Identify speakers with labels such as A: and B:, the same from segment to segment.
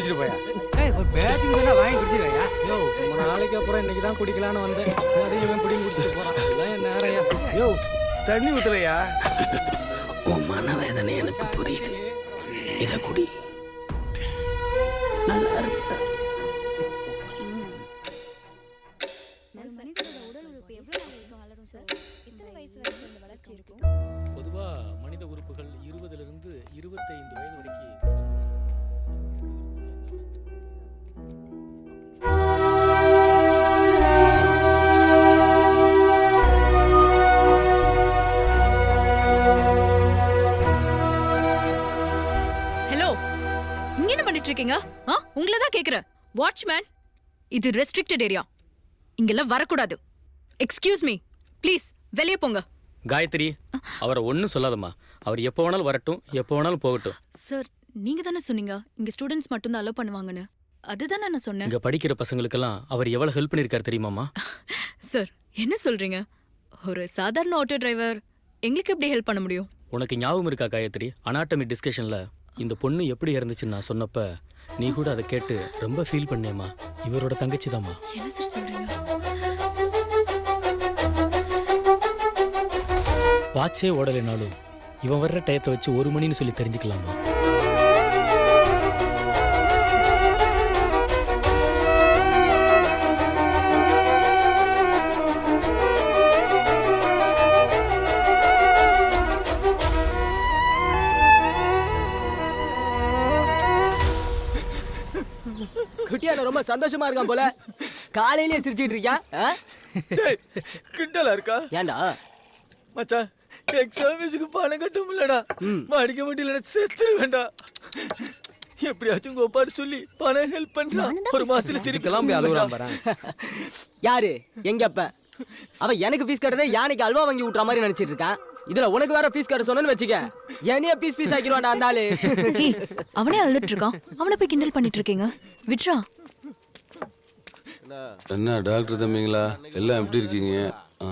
A: குடிச்சிட்டு போயா?
B: ஏய் ஒரு பேச்சுக்கு தானே வாங்கி குடிச்சிருக்கையா? யோ ரொம்ப நாளைக்கு அப்புறம் இன்னைக்கு தான் குடிக்கலான்னு வந்தேன். அதையும் இவன் பிடிங்கி குடிச்சிட்டு போறான். இதான் நேரையா
A: யோ தண்ணி ஊத்தலையா?
C: உன் மனவேதனை எனக்கு புரியுது. இதை குடி. நல்லா
D: இருக்கும்
E: பொதுவா மனித உறுப்புகள் இருபதுல இருந்து இருபத்தைந்து வயது வரைக்கும்
F: உங்களை தான் கேக்குறேன். வாட்ச்மேன் இது ரெஸ்ட்ரிக்டட் ஏரியா இங்கெல்லாம் வரக்கூடாது. எக்ஸ்கியூஸ் மீ ப்ளீஸ் வெளியே போங்க.
E: காயத்ரி அவரை ஒன்றும் சொல்லாதம்மா. அவர் எப்போ வேணாலும் வரட்டும் எப்போ வேணாலும் போகட்டும்.
F: சார் நீங்க தானே சொன்னீங்க? இங்க ஸ்டூடெண்ட்ஸ் மட்டும் தான் அலோ பண்ணுவாங்கன்னு. அதுதானே நான் சொன்னேன்.
E: இங்க படிக்கிற பசங்களுக்கெல்லாம் அவர் எவ்வளவு ஹெல்ப் பண்ணியிருக்காரு தெரியுமாம்மா?
F: சார் என்ன சொல்றீங்க? ஒரு சாதாரண ஆட்டோ டிரைவர் எங்களுக்கு எப்படி ஹெல்ப் பண்ண முடியும்?
E: உனக்கு ஞாபகம் இருக்கா காயத்ரி? அனாட்டமி டிஸ்கஷன்ல இந்த பொண்ணு எப்படி இறந்துச்சுன்னு நான் சொன்னப்ப நீ கூட அதை கேட்டு ரொம்ப ஃபீல் பண்ணேம்மா. இவரோட தங்கச்சி தாம்மா
F: என்ன சார் சொல்றீங்க?
E: வாட்சே ஓடலைனாலும் இவன் வர்ற டயத்தை வச்சு ஒரு மணின்னு சொல்லி தெரிஞ்சுக்கலாமா
B: குட்டியான ரொம்ப சந்தோஷமா இருக்கான் போல. காலையிலேயே சிரிச்சிட்டு இருக்கியா?
A: கிண்டலா இருக்கா?
B: ஏன்டா?
A: மச்சான் எக்ஸாம் ஃபீஸுக்கு பணம் கட்ட முடியலடா. அடிக்க முடியலடா செத்துரு வேண்டாம் எப்படியாச்சும் கோப்பாடு சொல்லி பணம் ஹெல்ப் பண்றான் ஒரு மாசத்துல திருப்பி
B: போய் அழுகுறான் பாரு. யாரு? எங்க அப்ப? அவன் எனக்கு ஃபீஸ் கட்டதே யானைக்கு அல்வா வாங்கி விட்டுற மாதிரி நினைச்சிட்டு இருக்கான். இதுல உனக்கு வேற ஃபீஸ் கட்ட சொன்னேன்னு வச்சுக்க. என்னைய பீஸ் பீஸ் ஆக்கிடுவான்டா அந்த ஆளு.
F: ஏய் அவனே அழுதுட்டு இருக்கான் அவனை போய் கிண்டல் பண்ணிட்டு இருக்கீங்க விட்ரா
G: என்ன டாக்டர் தம்பிங்களா? எல்லாம் எப்படி இருக்கீங்க? ஆ?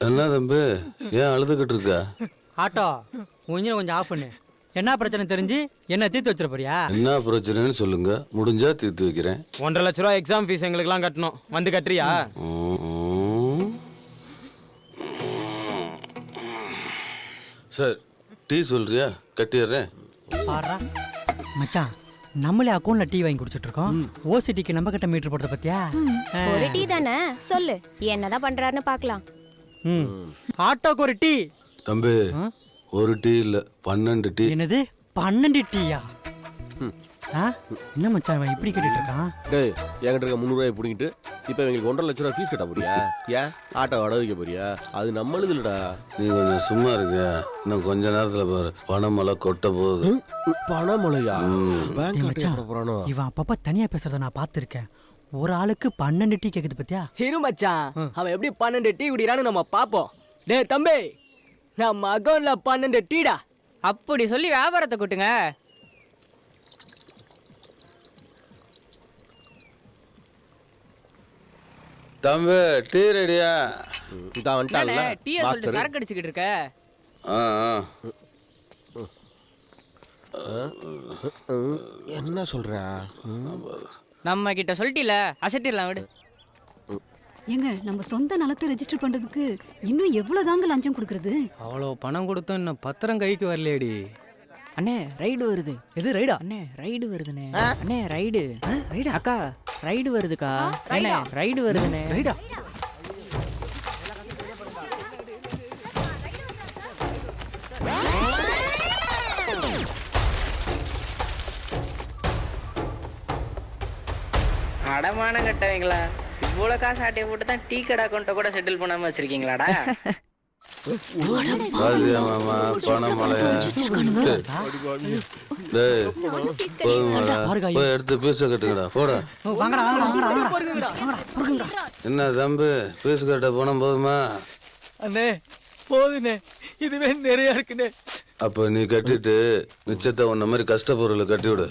G: என்ன தம்பி? ஏன் அழுதுகிட்டு இருக்கா?
B: ஆட்டோ கொஞ்சம் கொஞ்சம் ஆஃப் பண்ணு. என்ன பிரச்சனை தெரிஞ்சு என்ன தீர்த்து வச்சிட போறியா?
G: என்ன பிரச்சனைன்னு சொல்லுங்க. முடிஞ்சா தீர்த்து வைக்கிறேன்.
H: ஒன்றரை லட்ச ரூபா எக்ஸாம் ஃபீஸ் எங்களுக்குலாம் கட்டணும். வந்து கட்டுறியா?
G: ம். சார் டீ சொல்றியா? கட்டிடுறேன்.
B: பாடுறா மச்சான் நம்மளே அக்கௌண்ட்ல டீ வாங்கி குடிச்சிட்டு இருக்கோம் ஓசிடிக்கு நம்ம கிட்ட மீட்டர் போடுறது பத்தியா
D: ஒரு டீ தானே? சொல்லு. என்னதான் பண்றாருன்னு பார்க்கலாம்.
B: ம். ஆட்டோக்கு ஒரு டீ.
G: தம்பி ஒரு டீ இல்ல பன்னெண்டு டீ.
B: என்னது? பன்னெண்டு டீயா? என்ன மச்சான் இவன் இப்படி கேட்டுட்டு இருக்கான்
I: டேய் என்கிட்ட இருக்க முந்நூறுவாயை பிடிங்கிட்டு இப்போ எங்களுக்கு ஒன்றரை லட்ச ரூபா ஃபீஸ் கட்ட போறியா? ஏன் ஆட்டோ அடகு வைக்க போறியா? அது நம்மளுது இல்லடா.
G: நீ கொஞ்சம் சும்மா இருக்க. இன்னும் கொஞ்ச நேரத்துல பாரு. பணம் எல்லாம் கொட்ட போகுது.
I: பணமழையா பேங்க்
B: மச்சான்
I: போறானோ?
B: இவன் அப்பப்ப தனியா பேசுறத நான் பார்த்திருக்கேன். ஒரு ஆளுக்கு பன்னெண்டு டீ கேக்குது பத்தியா?
J: இரு மச்சான். அவன் எப்படி பன்னெண்டு டீ குடிக்கிறான்னு நம்ம பாப்போம் டேய் தம்பி நம்ம அக்கௌண்ட்ல பன்னெண்டு டீடா.
K: அப்படி சொல்லி வியாபாரத்தை கூட்டுங்க.
G: தம்பி டீ ரெடியா?
I: இதான் வந்துட்டான்ல
K: டீயை சொல்லிட்டு
I: மாஸ்டர்
K: சரக்கு அடிச்சுக்கிட்டு இருக்க?
I: என்ன சொல்ற?
K: நம்ம கிட்ட சொல்லிட்டில அசட்டிடலாம் விடு.
L: ஏங்க நம்ம சொந்த நிலத்தை ரெஜிஸ்டர் பண்றதுக்கு இன்னும் எவ்வளவு தாங்க லஞ்சம் கொடுக்கறது?
B: அவ்வளோ பணம் கொடுத்தும் இன்னும் பத்திரம் கைக்கு வரலையேடி.
K: அண்ணே ரைடு வருது.
B: எது ரைடா
K: அண்ணே ரைடு வருதுண்ணே. அண்ணே ரைடு அக்கா ரைடு வருதுக்கா. அண்ணே ரைடு வருதுண்ணே.
B: ரைடா
K: அடமானம் கட்டவங்களா? இவ்வளோ காசு ஆட்டையை போட்டு தான் டீ கடை அக்கௌண்ட்டை கூட செட்டில் பண்ணாம வச்சிருக்கீங்களாடா?
G: எடுத்து பீஸ கட்டுங்கடா போடா
B: வாங்கடா வாங்கடா வாங்கடா
G: என்ன தம்பி பீஸ் கட்ட பணம் போதுமா
A: அண்ணே போதுண்ணே இதுவே நிறைய இருக்குண்ணே
G: அப்ப நீ கட்டிட்டு மிச்சத்தை உன்ன மாதிரி கஷ்டப்பொருளை கட்டி விடு